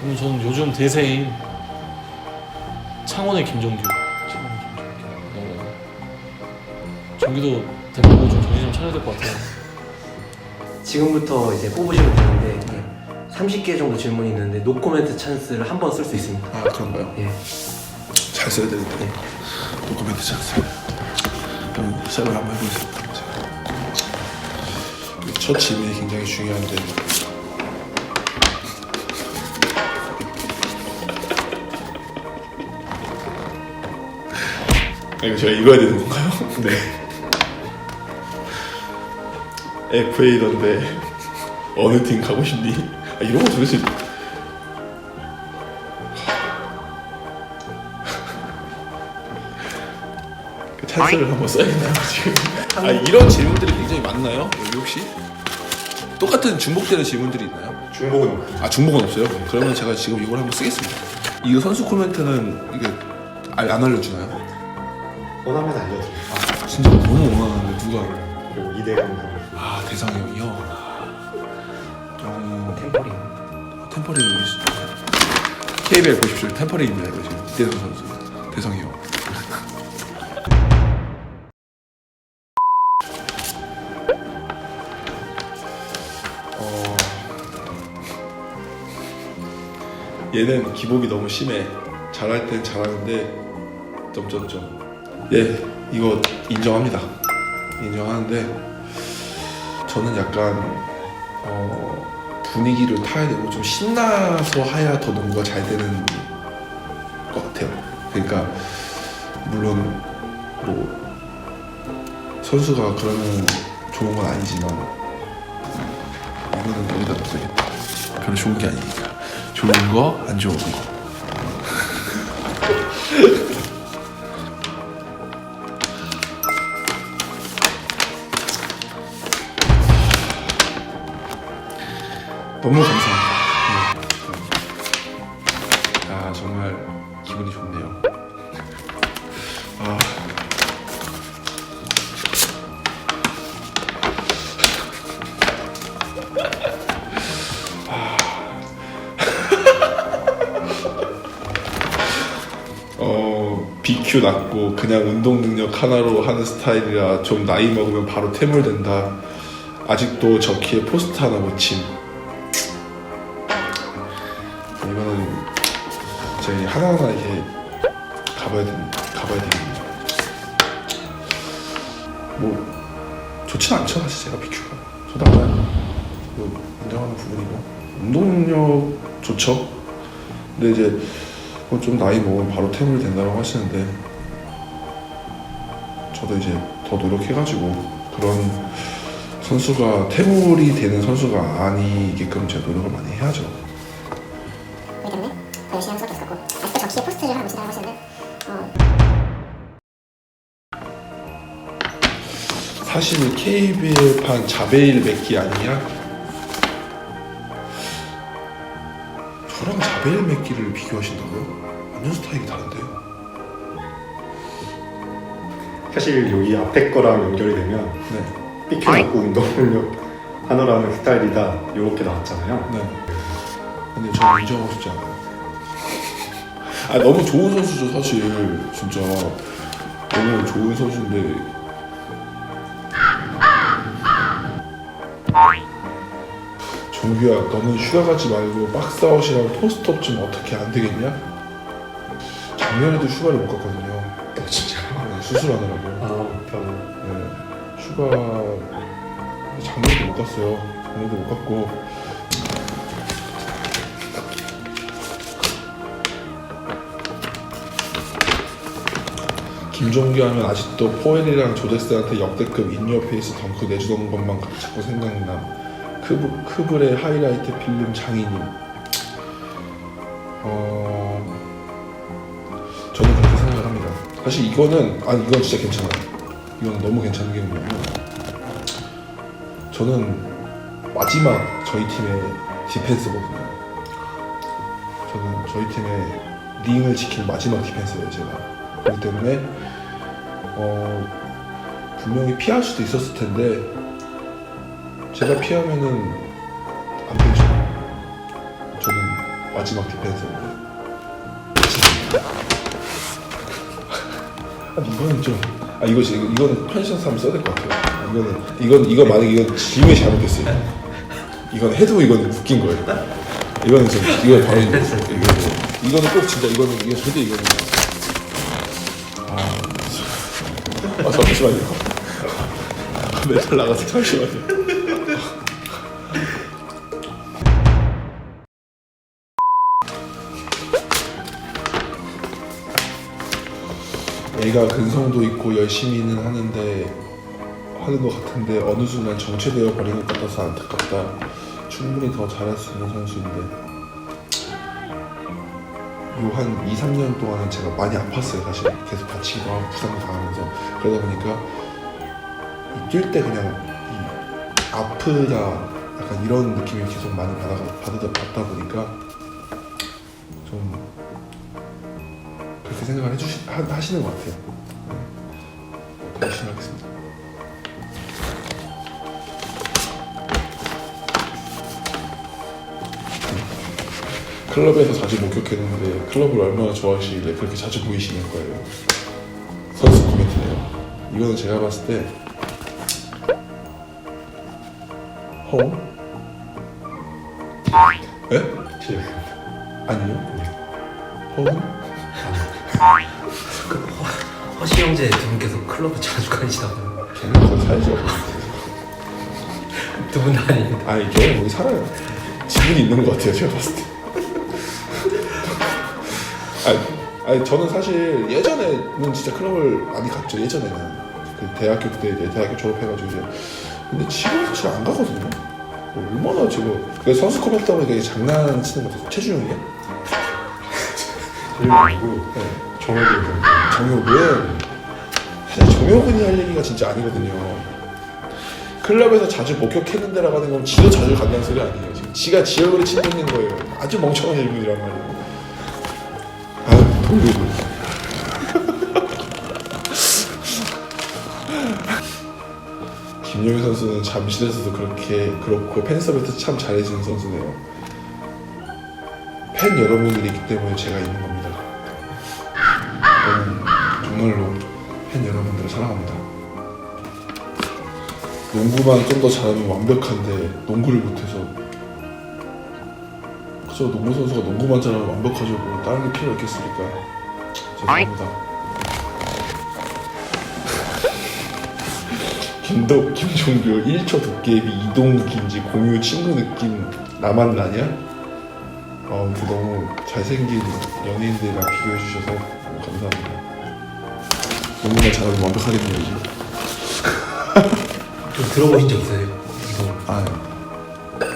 그럼 저는 요즘 대세인 창원의 김정규. 어, 정규도 대표고 좀 정신 좀 차려야 될 것 같아요. 지금부터 이제 뽑으시면 되는데 30개 정도 질문이 있는데 노코멘트 찬스를 한 번 쓸 수 있습니다. 아 그런가요? 예. 잘 써야 되는데 도커멘트 잘써 요. 그럼 시작을 한번 해보겠습니다. 첫 질문이 굉장히 중요한데 아, 이거 제가 읽어야 되는 건가요? 네. FA던데 어느 팀 가고 싶니? 아, 이런 거 도대체 그 찬스를 한번 써야겠나요 지금? 아 이런 질문들이 굉장히 많나요? 여기 혹시 똑같은 중복되는 질문들이 있나요? 중복은 없고 아 중복은 없어요? 그러면 제가 지금 이걸 한번 쓰겠습니다. 이거 선수 코멘트는 이게 알- 안 알려주나요? 원하면 알려드릴게요. 아, 진짜 너무 원하는데 누가? 그리고 이대 감독 아 대상이 형이요. 어, 템포링. 템퍼링 KBL 보십시오. 템퍼링입니다 이거 지금 이대성 선수 대성이 형. 얘는 기복이 너무 심해. 잘할 땐 잘하는데 점점점. 예, 이거 인정합니다. 인정하는데 저는 약간 어, 분위기를 타야 되고 좀 신나서 해야 더 농구가 잘 되는 것 같아요. 그러니까 물론 뭐 선수가 그러면 좋은 건 아니지만 이거는 여기다 넣어야겠다. 별로 좋은 게 아니니까 좋은 거 안 좋은 거. 너무 감사합니다. 어, BQ 낮고 그냥 운동 능력 하나로 하는 스타일이라 좀 나이 먹으면 바로 퇴물된다. 아직도 저 키에 포스트 하나 붙임. 이거는 저희 하나하나 이렇게 가봐야 되 가봐야 되겠네요. 뭐 좋진 않죠 사실 제가 BQ가 저도 알아요. 뭐 인정하는 부분이고 운동 능력 좋죠. 근데 이제 좀 나이 먹으면 바로 퇴물 된다고 하시는데 저도 이제 더 노력해가지고 그런 선수가 퇴물이 되는 선수가 아니게끔 제가 노력을 많이 해야죠. 그렇기 때문에 더 열심히 하는 수밖에 없었고 아직도 저 키에 포스트를 하나 붙인다고 하시는데 어, 사실 KBL판 자베일 맥기 아니냐? 자베일 맥기를 비교하신다고요? 완전 스타일이 다른데요. 사실 여기 앞에 거랑 연결이 되면 네, 삐큐 맞고 운동 능력 하나라는 스타일이다 이렇게 나왔잖아요. 네. 근데 저는 인정하고 싶지 않아요. 아 너무 좋은 선수죠 사실 진짜 너무 좋은 선수인데 정규야 너는 휴가 가지 말고 박스아웃이랑 포스트업 좀 어떻게 안 되겠냐? 작년에도 휴가를 못 갔거든요. 어, 진짜요? 네, 수술하느라고. 아, 병. 네, 휴가 작년에도 못 갔어요. 작년에도 못 갔고 김종규 하면 아직도 포엘이랑 조데스한테 역대급 인이어 페이스 덩크 내주던 것만 자꾸 생각나. 크브, 크블의 하이라이트 필름 장인님. 어, 저는 그렇게 생각을 합니다. 사실 이거는 아니 이건 진짜 괜찮아요. 이건 너무 괜찮은 게 뭐냐면 저는 마지막 저희 팀의 디펜스거든요. 저는 저희 팀의 링을 지킬 마지막 디펜스예요, 제가. 그렇기 때문에 어, 분명히 피할 수도 있었을 텐데 제가 피하면은 안 되죠. 저는 마지막 디펜서인데. 아 이거는 좀. 아 이거 지- 이거는 편의점에서 한번 써야 될 것 같아요. 이거는 이건 이거 만약 에 이건 질문이 잘못됐어요. 이건 해도 이건 웃긴 거예요. 이거는 좀 이거 바로 이거 이거는 꼭 진짜 이거는 이거 절대 이거는 아, 아 잠시만요. 메탈 나가서 잠시만요. 애가 근성도 있고 열심히는 하는데 하는 것 같은데 어느 순간 정체되어 버린 것 같아서 안타깝다. 충분히 더 잘할 수 있는 선수인데. 요 한 2, 3년 동안은 제가 많이 아팠어요 사실. 계속 다치고 부상도 당하면서. 그러다 보니까 뛸 때 그냥 이 아프다 약간 이런 느낌이 계속 많이 받아, 받다 보니까 좀 생각을 해주시, 하, 하시는 것 같아요 네. 더 열심히 하겠습니다 클럽에서 자주 목격했는데 클럽을 얼마나 좋아하시길래 그렇게 자주 보이시는 거예요. 선수 코멘트네요. 이거는 제가 봤을 때 허? 에? 아니요. 허은? 허시 형제 두 분께서 클럽을 자주 가시다고요. 걔는 거기 살죠. 두 분 다 아닌데. 아니 걔는 거기 살아요. 지분이 있는 것 같아요. 제가 봤을 때. 아니, 아니 저는 사실 예전에는 진짜 클럽을 많이 갔죠. 예전에는 그 대학교 때 이제 대학교 졸업해가지고 이제 근데 지금 사실 안 가거든요. 뭐 얼마나 지금 그 선수 코멘터면 되게 장난치는 것 같아요. 최준용이요? 그리고 아니고 네. 정해도 정혁은 사실 정혁은이 할 얘기가 진짜 아니거든요. 클럽에서 자주 목격했는데라고 하는 건 지도 자주 간다는 소리 아니에요. 지금 지가 지 얼굴에 침 뱉는 거예요. 아주 멍청한 일분이란 말이에요. 아유, 돌리고. 김용희 선수는 잠실에서도 그렇게 그렇고 팬 서비스 참 잘해주는 선수네요. 팬 여러분들이 있기 때문에 제가 있는 겁니다. 정말로 팬 여러분들을 사랑합니다. 농구만 좀 더 잘하면 완벽한데 농구를 못해서 그저 농구 선수가 농구만 잘하면 완벽하죠 뭐 다른 게 필요 있겠습니까? 죄송합니다. 김도 김종규 1초 도깨비 이동 김지 공유 친구 느낌 나만 나냐? 어, 아무튼 너무 잘생긴 연예인들이랑 비교해 주셔서 너무 감사합니다. 농구만 잘하면 완벽하겠네요. 좀 들어보신 적 있어요? 이거 아, 네.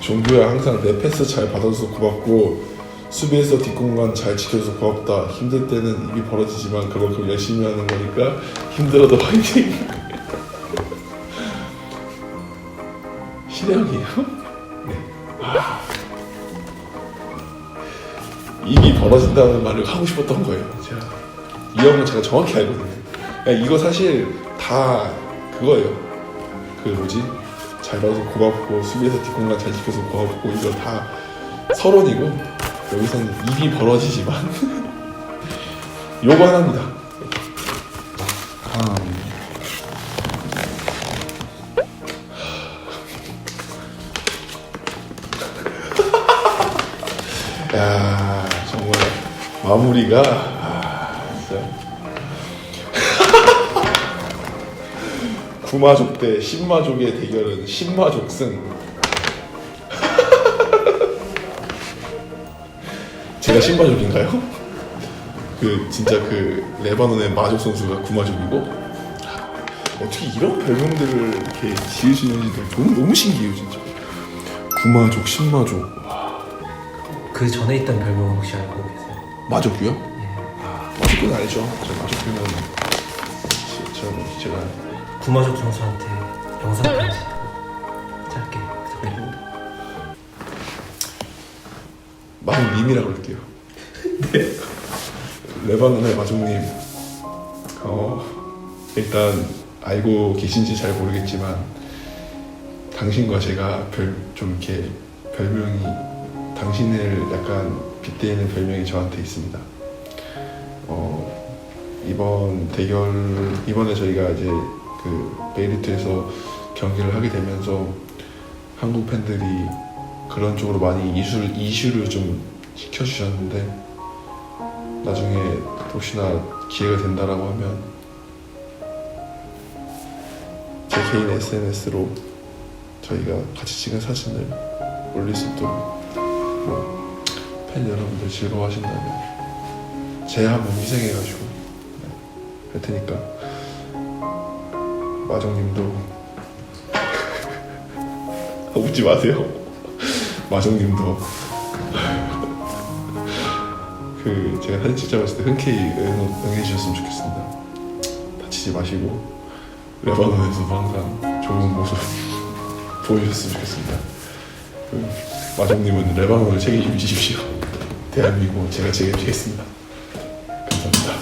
종규야 항상 내 패스 잘 받아줘서 고맙고 수비에서 뒷공간 잘 지켜줘서 고맙다 힘들 때는 입이 벌어지지만 그만큼 열심히 하는 거니까 힘들어도 화이팅 신혜영이에요? 입이 벌어진다는 말을 하고 싶었던 거예요. 제가 이 형은 제가 정확히 알거든요. 야, 이거 사실 다 그거예요. 그 뭐지? 잘 봐서 고맙고 수비에서 뒷공간 잘 지켜서 고맙고 이거 다 서론이고 여기서는 입이 벌어지지만 요거 하나입니다. 아, 마무리가 아, 진짜. 구마족 대 신마족의 대결은 신마족 승. 제가 신마족인가요? 그 진짜 그 레바논의 마족 선수가 구마족이고? 어떻게 이런 별명들을 이렇게 있는지 너무 너무 신기해요 진짜. 구마족 신마족. 그 전에 있던 별명 혹시 알고 계세요? 마족이요? 예. 마족은 알죠. 저 마족이면 제가 제가 구마족 선수한테 영상 편지 짧게 부탁드립니다. 마종님이라고 할게요. 네. 레바논의 마종님. 어, 일단 알고 계신지 잘 모르겠지만 당신과 제가 별 좀 이렇게 별명이 당신을 약간 빗대는 별명이 저한테 있습니다. 어, 이번 대결 이번에 저희가 이제 그 베이리트에서 경기를 하게 되면서 한국 팬들이 그런 쪽으로 많이 이슈 이슈를 좀 시켜주셨는데 나중에 혹시나 기회가 된다라고 하면 제 개인 SNS로 저희가 같이 찍은 사진을 올릴 수 있도록 뭐, 팬 여러분들 즐거워하신다면 제 한 번 희생해가지고 네, 할 테니까 마정님도 웃지 마세요. 마정님도 그 제가 사진 찍자고 했을 때 흔쾌히 응, 응해 주셨으면 좋겠습니다. 다치지 마시고 레바논에서도 항상 좋은 모습 보여주셨으면 좋겠습니다. 그 마정님은 레바논을 책임지십시오 대한민국 제가 책임지겠습니다. 감사합니다.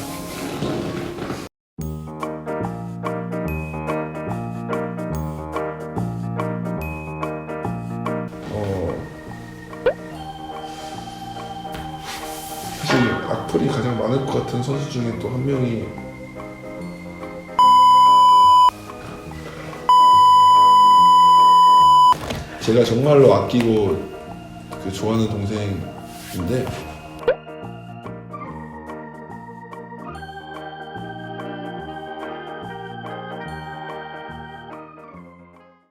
어 사실 악플이 가장 많을 것 같은 선수 중에 또 한 명이 제가 정말로 아끼고 그 좋아하는 동생 인데